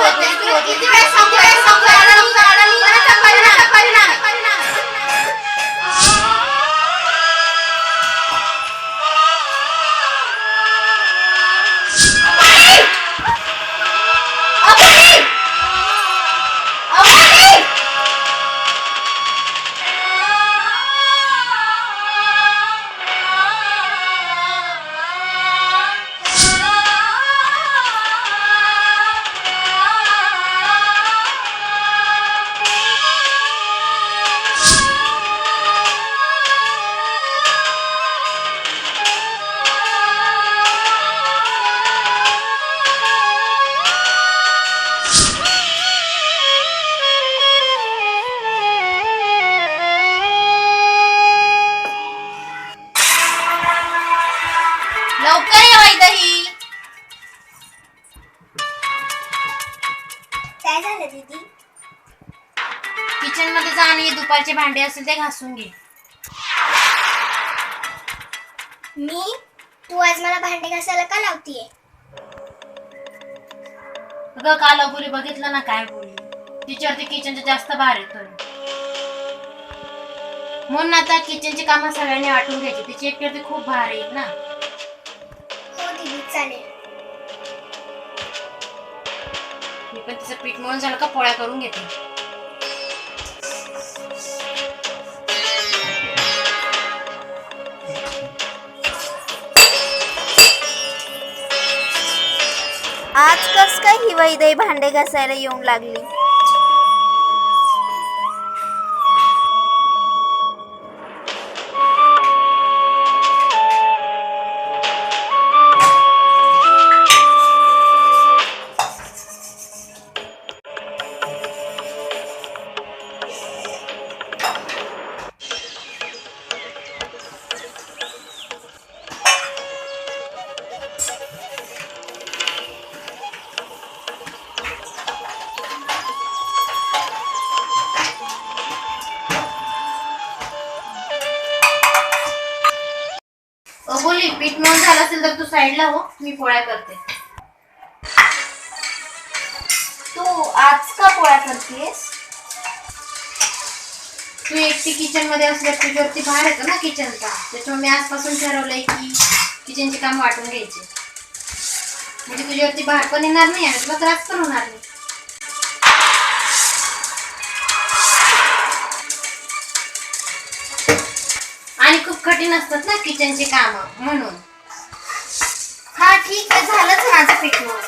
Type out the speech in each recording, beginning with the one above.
Itu, itu, itu, ti prego, ti prego, ti prego. काय झालं दीदी? किचनमध्ये जा आणि दुपारचे भांडे असेल ते घासून घे. मी? तू आज मला भांडे घासायला का लावतीये? अगं काल अबोली बघितलं ना काय बोलली. तिच्यावरती किचनचे जास्त भार येतोय. म्हणून आता किचनची कामं सगळ्यांनी वाटून घ्यायची. तिची एकट्यावरती खूप भार येईल ना. हो दीदी चालेल. मी पण तिचं पीठ मळून झालं का पोळ्या करून घेते. आज कस काय हिवाई वैदई भांडे घासायला येऊन लागली? साईडला हो मी पोळ्या करते. तू आज का पोळ्या करतेस? तू एकटी किचनमध्ये असल्या तुझ्यावरती भार येतो ना किचनचा त्याच्यामुळे मी आजपासून ठरवलंय की किचनचे काम वाटून घ्यायचे. म्हणजे तुझ्यावरती भार पण येणार नाही आणि तुला त्रास पण होणार नाही. आणि खूप कठीण असतात ना किचनचे काम म्हणून. ठीक आहे झालंच माझं पीठ मग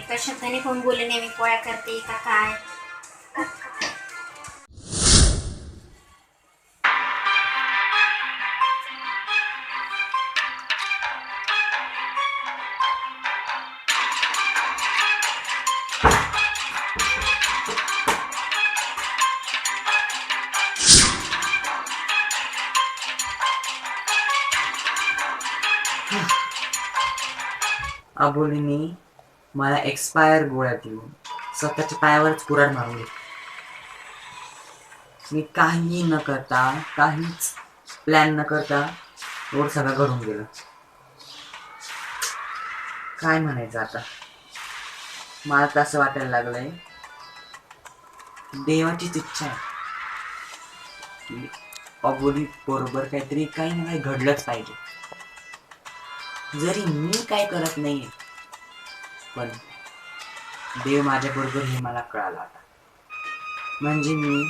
एका शब्दाने कोण बोलले नाही मी पोळ्या करते का काय? अबोलीने मला एक्सपायर गोळ्या देऊन स्वतःच्या पायावरच कुराड मारली मी काही न करता काहीच प्लॅन न करता रोड सगळं घडून गेलं. काय म्हणायचं आता? मला तर असं वाटायला लागलंय देवाचीच इच्छा आहे. की अबोली बरोबर काहीतरी काही ना काही घडलंच पाहिजे. जरी मी काय करत नाहीये पण देव माझ्या बरोबर हे मला कळाला आता. म्हणजे मी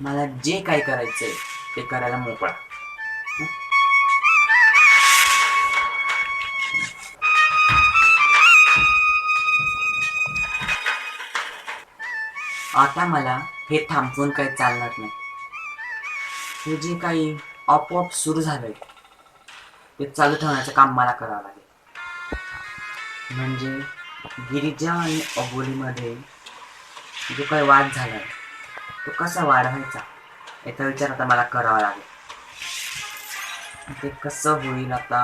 मला जे काय करायचंय ते करायला मोकळा. आता मला हे थांबवून काही चालणार नाही. हे जे काही आपोआप सुरू झालंय ते चालू ठेवण्याचं काम मला करावं लागेल. म्हणजे गिरिजा आणि अबोलीमध्ये जो काही वाद झालाय तो कसा वाढवायचा याचा विचार आता मला करावा लागेल. ते कसं होईल आता?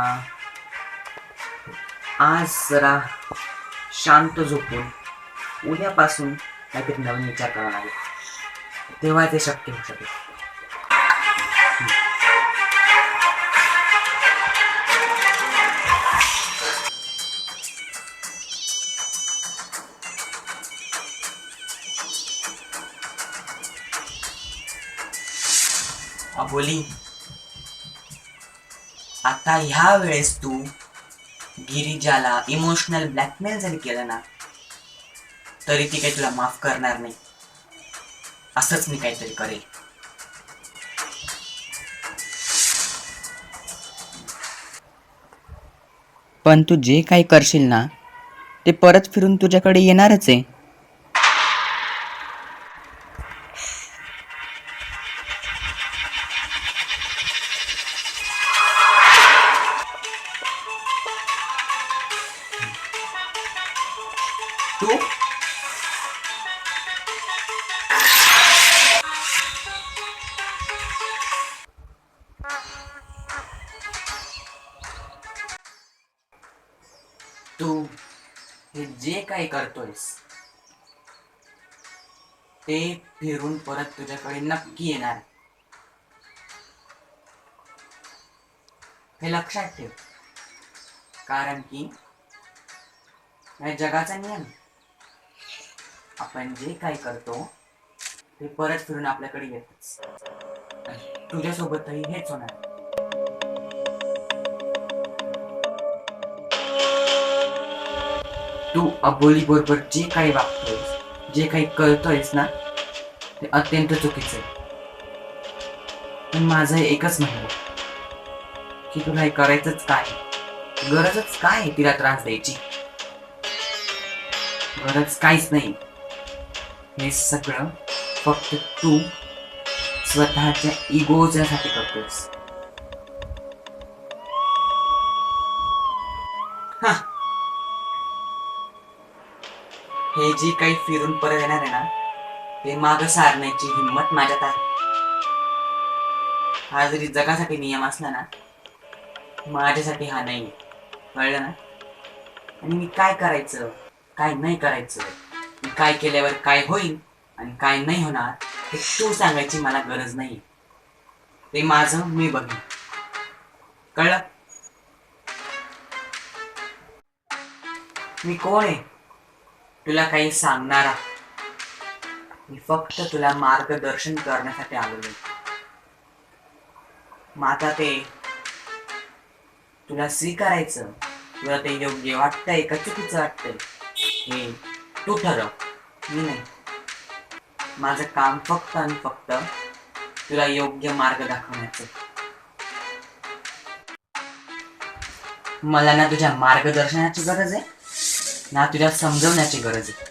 आज जरा शांत झोपून उद्यापासून काहीतरी नवीन विचार करावा लागेल. तेव्हा ते शक्य होऊ शकेल. अबोली. आता ह्या वेळेस तू गिरिजाला इमोशनल ब्लॅकमेल जरी केलं ना तरी ती काही तुला माफ करणार नाही. असंच मी काहीतरी करेल. पण तू जे काही करशील ना ते परत फिरून तुझ्याकडे येणारच आहे. काय काही करतोयस? ते फिरून परत तुझ्याकडे नक्की येणार. हे लक्षात ठेव. कारण की या जगाचा नियम. आपण जे काही करतो ते परत फिरून आपल्याकडे येतच. तुझ्यासोबतही हेच होणार. तू अबोली बरोबर जे काही वागतोयस जे काही करतोयस ना ते अत्यंत चुकीचं आहे. पण माझं एकच म्हणणं की तुला हे करायचंच काय गरजच काय आहे तिला त्रास द्यायची? गरज काहीच नाही. हे सगळं फक्त तू स्वतःच्या इगोच्यासाठी करतोस हा. हे जी काही फिरून परत येणार आहे ना ते माग सारण्याची हिंमत माझ्यात आहे. हा जरी जगासाठी नियम असला ना माझ्यासाठी हा नाही. कळलं ना? आणि मी काय करायचं काय नाही करायचं मी काय केल्यावर काय होईल आणि काय नाही होणार हे तू सांगायची मला गरज नाही. ते माझं मी बघेन. कळलं? मी कोण आहे? तुला काही सांगणार मी फक्त तुला मार्गदर्शन करण्यासाठी आलेलो माता आता ते तुला स्वीकारायचं. तुला ते योग्य वाटतंय का चुकीचं वाटतंय? हे तू ठरव. मी नाही. माझं काम फक्त आणि फक्त तुला योग्य मार्ग दाखवण्याचं. मला ना तुझ्या मार्गदर्शनाची गरज आहे. ना तुझ्या समजवण्याची गरज आहे.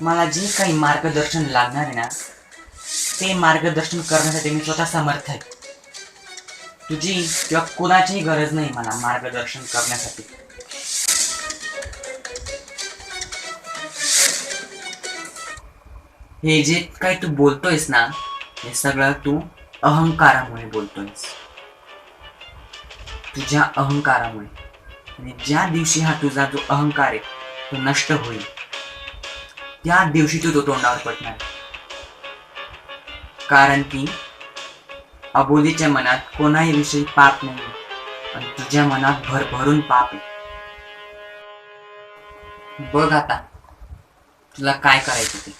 मला जे काही मार्गदर्शन लागणार आहे ना ते मार्गदर्शन करण्यासाठी मी स्वतः समर्थ आहे. तुझी किंवा कोणाचीही गरज नाही मला मार्गदर्शन करण्यासाठी. हे जे काही तू बोलतोयस ना हे सगळं तू अहंकारामुळे बोलतोयस. तुझ्या अहंकारामुळे. आणि ज्या दिवशी हा तुझा जो अहंकार आहे तो नष्ट होईल त्या दिवशी तू तो तोंडावर पडणार. कारण की अबोलीच्या मनात कोणाही विषयी पाप नाही आणि तुझ्या मनात भरभरून पाप आहे. बघ आता तुला काय करायचं ते.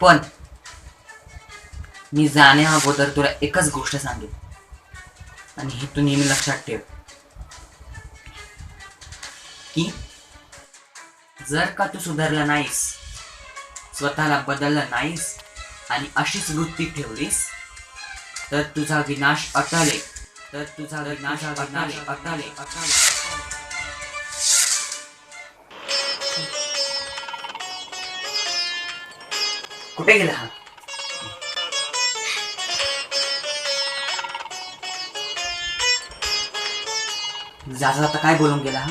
पण मी जाण्या अगोदर तुला एकच गोष्ट सांगेन. आणि हे तू नेहमी लक्षात ठेव. की जर का तू सुधारला नाहीस स्वतःला बदलला नाहीस आणि अशीच वृत्ती ठेवलीस तर तुझा विनाश अटले तर तुझा विनाश अटले अटले अटले कुठे गेला हा? जाता काय बोलून गेला हा?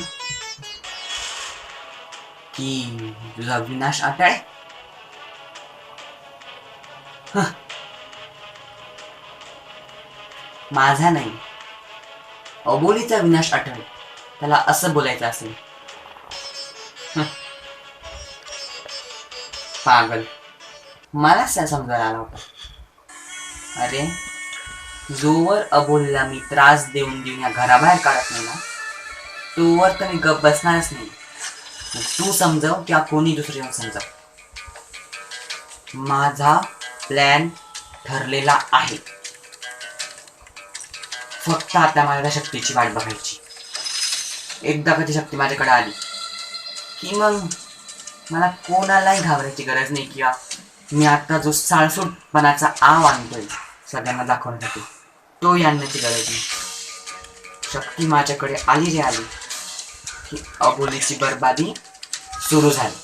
की तुझा विनाश अटाळ माझा नाही अबोलीचा विनाश आठवण त्याला असं बोलायचं असेल पागल मलाच त्या समजायला आला होता अरे जोवर अबोलीला मी त्रास देऊन देऊन या घराबाहेर काढत नाही ना तोवर तर मी गप बसणारच नाही तू समजव किंवा कोणी दुसरे समजाव. माझा प्लॅन ठरलेला आहे. फक्त आता मला त्या शक्तीची वाट बघायची. एकदा का ती शक्ती माझ्याकडे आली की मग मला कोणालाही घाबरायची गरज नाही किंवा मी आता जो साळसूटपणाचा आव आणतोय सगळ्यांना दाखवण्यासाठी तो आणण्याची गरज नाही. शक्ती माझ्याकडे आली रे आली की बरबादी सुरू झाली.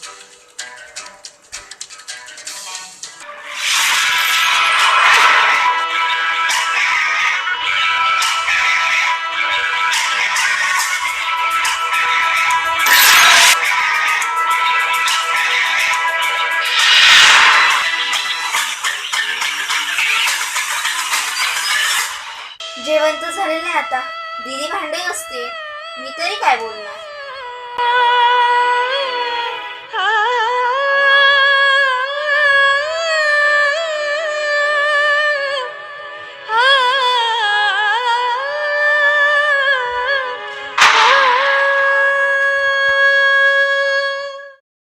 जेवण तर झालेलं आहे आता. दिदी भांडे असते मी तरी काय बोलणार? Yeah.